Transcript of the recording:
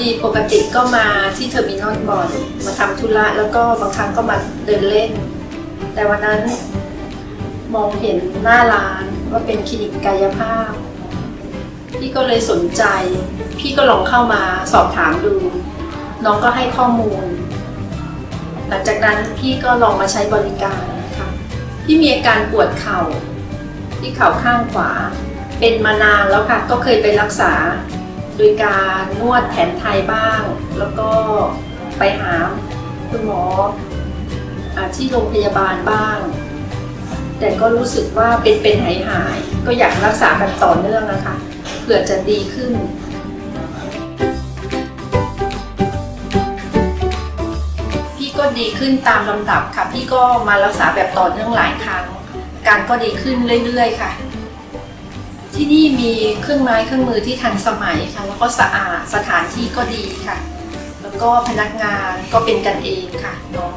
ดีปกติก็มาที่เทอร์มินอลบ่อยมาทำธุระแล้วก็บางครั้งก็มาเดินเล่น แต่วันนั้นมองเห็นหน้าร้านว่าเป็นคลินิกกายภาพ พี่ก็เลยสนใจ พี่ก็ลองเข้ามาสอบถามดู น้องก็ให้ข้อมูล หลังจากนั้นพี่ก็ลองมาใช้บริการค่ะพี่มีอาการปวดเข่าที่เข่าข้างขวา เป็นมานานแล้วค่ะ ก็เคยไปรักษา โดยการนวดแผนไทยบ้าง แล้วก็ไปหาคุณหมออที่โรงพยาบาลบ้าง แต่ก็รู้สึกว่าเป็นเป็นหายหายๆก็อยากรักษาแบบต่อเนื่องนะคะเผื่อจะดีขึ้นพี่ก็ดีขึ้นตามลำดับค่ะ พี่ก็มารักษาแบบต่อเนื่องหลายครั้ง การก็ดีขึ้นเรื่อยๆ ค่ะ ที่นี่มีเครื่องไม้เครื่องมือที่ทันสมัยค่ะ แล้วก็สะอาดสถานที่ก็ดีค่ะ แล้วก็พนักงานก็เป็นกันเองค่ะเนาะ